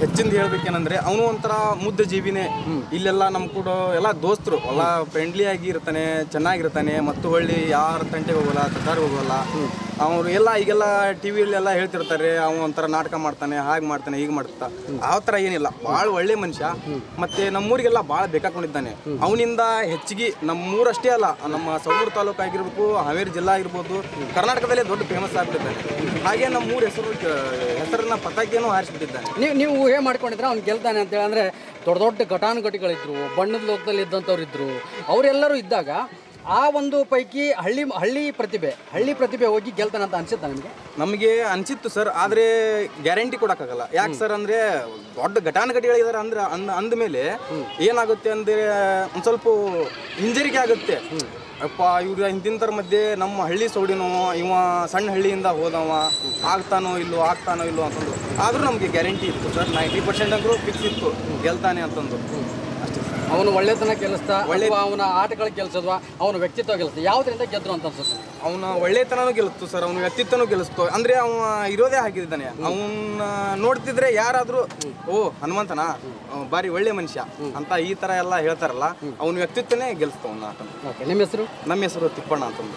ಹೆಚ್ಚಿಂದ ಹೇಳ್ಬೇಕೇನಂದ್ರೆ ಅವನು ಒಂಥರ ಮುದ್ದ ಜೀವಿನೇ. ಇಲ್ಲೆಲ್ಲ ನಮ್ಮ ಕೂಡ ಎಲ್ಲ ದೋಸ್ತರು, ಎಲ್ಲ ಫ್ರೆಂಡ್ಲಿ ಆಗಿ ಇರ್ತಾನೆ, ಚೆನ್ನಾಗಿರ್ತಾನೆ, ಮತ್ತು ಹೊಳ್ಳಿ ಯಾರ ತಂಟೆ ಹೋಗಲ್ಲ ತಟಾರ್ ಹೋಗಲ್ಲ. ಅವ್ರು ಎಲ್ಲ ಈಗೆಲ್ಲ ಟಿ ಎಲ್ಲ ಹೇಳ್ತಿರ್ತಾರೆ, ಅವ್ನು ಒಂಥರ ನಾಟಕ ಮಾಡ್ತಾನೆ, ಹಾಗೆ ಮಾಡ್ತಾನೆ, ಹೀಗೆ ಮಾಡ್ತಾ. ಆ ಥರ ಏನಿಲ್ಲ ಭಾಳ ಒಳ್ಳೆ ಮನುಷ್ಯ, ಮತ್ತೆ ನಮ್ಮೂರಿಗೆಲ್ಲ ಭಾಳ ಬೇಕಾಕೊಂಡಿದ್ದಾನೆ. ಅವನಿಂದ ಹೆಚ್ಚಿಗೆ ನಮ್ಮೂರಷ್ಟೇ ಅಲ್ಲ, ನಮ್ಮ ಸವೂರು ತಾಲೂಕು ಆಗಿರ್ಬೇಕು, ಹಾವೇರಿ ಜಿಲ್ಲಾ ಆಗಿರ್ಬೋದು, ಕರ್ನಾಟಕದಲ್ಲೇ ದೊಡ್ಡ ಫೇಮಸ್ ಆಗಿಬಿಟ್ಟಿದ್ದಾನೆ. ಹಾಗೆ ನಮ್ಮೂರ ಹೆಸರು ಹೆಸರನ್ನ ಪತಾಕಿಯನ್ನು ಹಾರಿಸ್ಬಿಟ್ಟಿದ್ದಾನೆ. ನೀವು ನೀವು ಊಹೆ ಮಾಡ್ಕೊಂಡಿದ್ರೆ ಅವ್ನು ಗೆಲ್ತಾನೆ ಅಂತೇಳಿ, ಅಂದರೆ ದೊಡ್ಡ ದೊಡ್ಡ ಘಟಾನುಘಟಿಗಳಿದ್ರು, ಬಣ್ಣದ ಲೋಕದಲ್ಲಿ ಇದ್ದಂಥವ್ರು ಇದ್ದರು ಅವರೆಲ್ಲರೂ ಇದ್ದಾಗ ಆ ಒಂದು ಪೈಕಿ ಹಳ್ಳಿ ಹಳ್ಳಿ ಪ್ರತಿಭೆ ಹಳ್ಳಿ ಪ್ರತಿಭೆ ಹೋಗಿ ಗೆಲ್ತಾನೆ ಅಂತ ಅನ್ಸುತ್ತಾ ನಿಮಗೆ? ನಮಗೆ ಅನ್ಸಿತ್ತು ಸರ್, ಆದ್ರೆ ಗ್ಯಾರಂಟಿ ಕೊಡೋಕ್ಕಾಗಲ್ಲ. ಯಾಕೆ ಸರ್ ಅಂದ್ರೆ ದೊಡ್ಡ ಘಟಾನುಘಟಿಗಳಿದ್ದಾರೆ ಅಂದ್ರೆ, ಅಂದ ಅಂದಮೇಲೆ ಏನಾಗುತ್ತೆ ಅಂದ್ರೆ ಒಂದು ಸ್ವಲ್ಪ ಹಿಂಜರಿಕೆ ಆಗುತ್ತೆ. ಅಪ್ಪ, ಇವ್ರ ಇಂತಿಂತರ ಮಧ್ಯೆ ನಮ್ಮ ಹಳ್ಳಿ ಸೌಡಿನೋ, ಇವ ಸಣ್ಣ ಹಳ್ಳಿಯಿಂದ ಹೋದವ, ಆಗ್ತಾನೋ ಇಲ್ಲೋ ಆಗ್ತಾನೋ ಇಲ್ಲೋ ಅಂತಂದು ಆದರೂ ನಮಗೆ ಗ್ಯಾರಂಟಿ ಇತ್ತು ಸರ್, ನೈಂಟಿ ಪರ್ಸೆಂಟ್ ಅಂದ್ರೂ ಫಿಕ್ಸ್ ಇತ್ತು, ಗೆಲ್ತಾನೆ ಅಂತಂದು ಅಷ್ಟೇ ಅವನು ಒಳ್ಳೆತನ ಕೆಲಸ ಒಳ್ಳೆ ಅವನ ಆಟಗಳ ಕೆಲಸದ್ವಾ ಅವನ ವ್ಯಕ್ತಿತ್ವ ಕೆಲಸ ಯಾವುದರಿಂದ ಗೆದ್ರು ಅಂತ ಅನ್ಸುತ್ತೆ? ಅವನ ಒಳ್ಳೆತನನೂ ಗೆಲ್ಲಿಸ್ತು ಸರ್ ಅವನ ವ್ಯಕ್ತಿತ್ವನೂ ಗೆಲ್ಲಿಸ್ತು ಅಂದ್ರೆ ಅವ ಇರೋದೇ ಹಾಕಿದ್ದಾನೆ ಅವನ್ನ ನೋಡ್ತಿದ್ರೆ ಯಾರಾದ್ರೂ ಓ ಹನುಮಂತನ? ಬಾರಿ ಒಳ್ಳೆ ಮನುಷ್ಯ. ಅಂತ ಈ ತರ ಎಲ್ಲ ಹೇಳ್ತಾರಲ್ಲ ಅವನ ವ್ಯಕ್ತಿತ್ವನೇ ಗೆಲ್ಲಿಸ್ತು ಅವನ ಆತನ ಓಕೆ ನಿಮ್ಮ ಹೆಸರು? ನಮ್ಮ ಹೆಸರು ತಿಪ್ಪಣ್ಣ ಅಂತಂದು